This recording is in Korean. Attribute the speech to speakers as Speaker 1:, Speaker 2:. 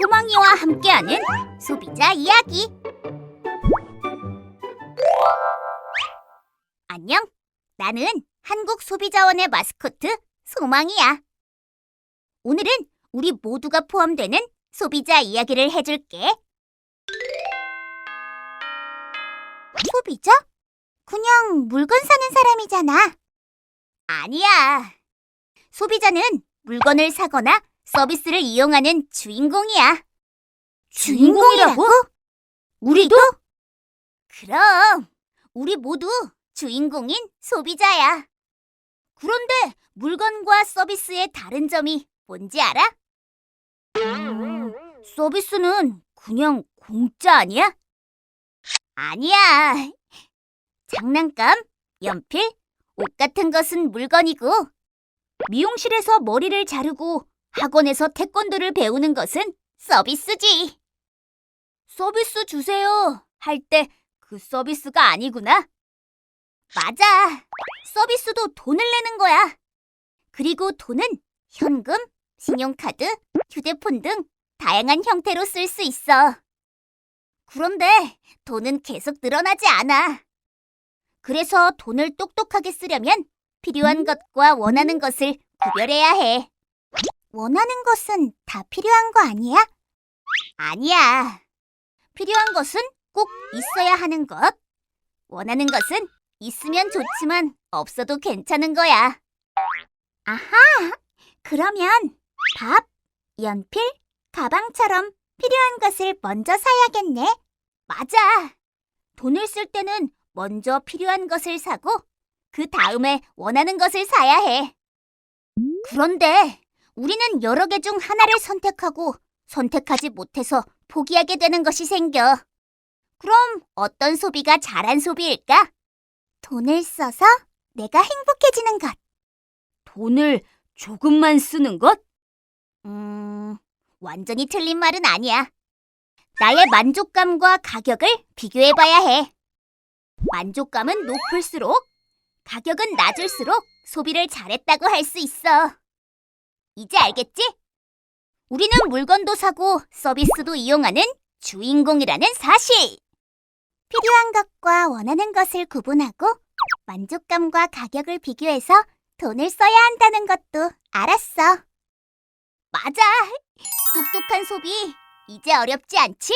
Speaker 1: 소망이와 함께하는 소비자 이야기. 안녕. 나는 한국 소비자원의 마스코트 소망이야. 오늘은 우리 모두가 포함되는 소비자 이야기를 해줄게. 소비자? 그냥 물건 사는 사람이잖아. 아니야. 소비자는 물건을 사거나 서비스를 이용하는 주인공이야. 주인공이라고? 우리도? 그럼 우리 모두 주인공인 소비자야. 그런데 물건과 서비스의 다른 점이 뭔지 알아? 서비스는 그냥 공짜 아니야? 아니야. 장난감, 연필, 옷 같은 것은 물건이고 미용실에서 머리를 자르고 학원에서 태권도를 배우는 것은 서비스지. 서비스 주세요 할 때 그 서비스가 아니구나. 맞아. 서비스도 돈을 내는 거야. 그리고 돈은 현금, 신용카드, 휴대폰 등 다양한 형태로 쓸 수 있어. 그런데 돈은 계속 늘어나지 않아. 그래서 돈을 똑똑하게 쓰려면 필요한 것과 원하는 것을 구별해야 해. 원하는 것은 다 필요한 거 아니야? 아니야. 필요한 것은 꼭 있어야 하는 것. 원하는 것은 있으면 좋지만 없어도 괜찮은 거야. 아하! 그러면 밥, 연필, 가방처럼 필요한 것을 먼저 사야겠네. 맞아. 돈을 쓸 때는 먼저 필요한 것을 사고 그 다음에 원하는 것을 사야 해. 그런데 우리는 여러 개 중 하나를 선택하고 선택하지 못해서 포기하게 되는 것이 생겨. 그럼 어떤 소비가 잘한 소비일까? 돈을 써서 내가 행복해지는 것. 돈을 조금만 쓰는 것? 음, 완전히 틀린 말은 아니야. 나의 만족감과 가격을 비교해봐야 해. 만족감은 높을수록 가격은 낮을수록 소비를 잘했다고 할 수 있어. 이제 알겠지? 우리는 물건도 사고 서비스도 이용하는 주인공이라는 사실. 필요한 것과 원하는 것을 구분하고 만족감과 가격을 비교해서 돈을 써야 한다는 것도 알았어. 맞아. 똑똑한 소비 이제 어렵지 않지?